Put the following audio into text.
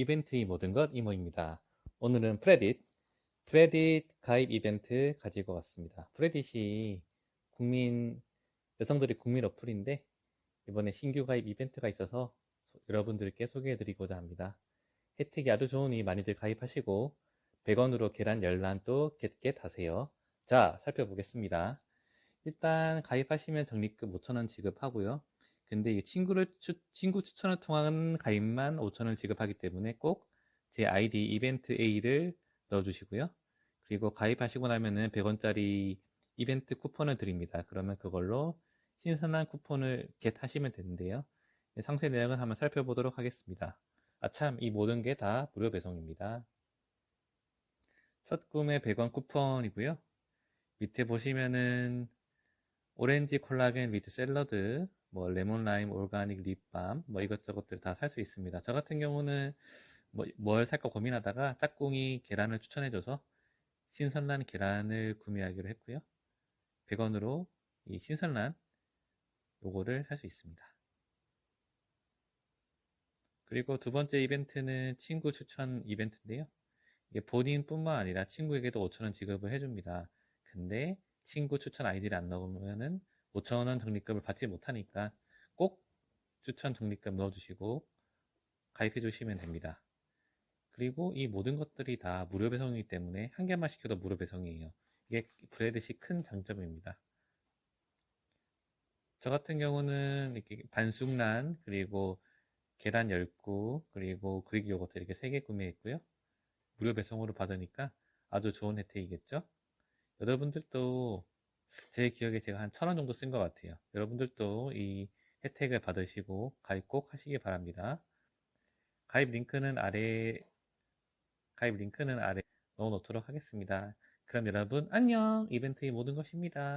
이벤트의 모든 것 이모입니다. 오늘은 프레딧, 프레딧 가입 이벤트 가지고 왔습니다. 프레딧이 국민, 여성들이 국민 어플인데 이번에 신규 가입 이벤트가 있어서 소- 여러분들께 소개해드리고자 합니다. 혜택이 아주 좋으니 많이들 가입하시고 100원으로 계란 열란 또 겟겟 하세요. 자, 살펴보겠습니다. 일단 가입하시면 적립금 5,000원 지급하고요. 근데 이 친구를 추, 친구 추천을 통한 가입만 5,000원 지급하기 때문에 꼭 제 아이디 이벤트 A를 넣어주시고요. 그리고 가입하시고 나면은 100원짜리 이벤트 쿠폰을 드립니다. 그러면 그걸로 신선한 쿠폰을 겟하시면 되는데요. 네, 상세 내용은 한번 살펴보도록 하겠습니다. 아참, 이 모든 게 다 무료 배송입니다. 첫 구매 100원 쿠폰이고요. 밑에 보시면은 오렌지 콜라겐 위드 샐러드, 뭐 레몬 라임 오르가닉 립밤, 뭐 이것저것들 다 살 수 있습니다. 저 같은 경우는 뭐 뭘 살까 고민하다가 짝꿍이 계란을 추천해줘서 신선란 계란을 구매하기로 했고요. 100원으로 이 신선란 요거를 살 수 있습니다. 그리고 두 번째 이벤트는 친구 추천 이벤트인데요. 이게 본인뿐만 아니라 친구에게도 5,000원 지급을 해줍니다. 근데 친구 추천 아이디를 안 넣으면은 5,000원 적립금을 받지 못하니까 꼭 추천 적립금 넣어주시고 가입해 주시면 됩니다. 그리고 이 모든 것들이 다 무료 배송이기 때문에 한 개만 시켜도 무료 배송이에요. 이게 브레드시 큰 장점입니다. 저 같은 경우는 이렇게 반숙란 그리고 계란 10구 그리고 그릭 요거트 이렇게 3개 구매했고요. 무료 배송으로 받으니까 아주 좋은 혜택이겠죠? 여러분들도 제 기억에 제가 한 천 원 정도 쓴 것 같아요. 여러분들도 이 혜택을 받으시고 가입 꼭 하시기 바랍니다. 가입 링크는 아래 가입 링크는 아래 넣어 놓도록 하겠습니다. 그럼 여러분 안녕 이벤트의 모든 것입니다.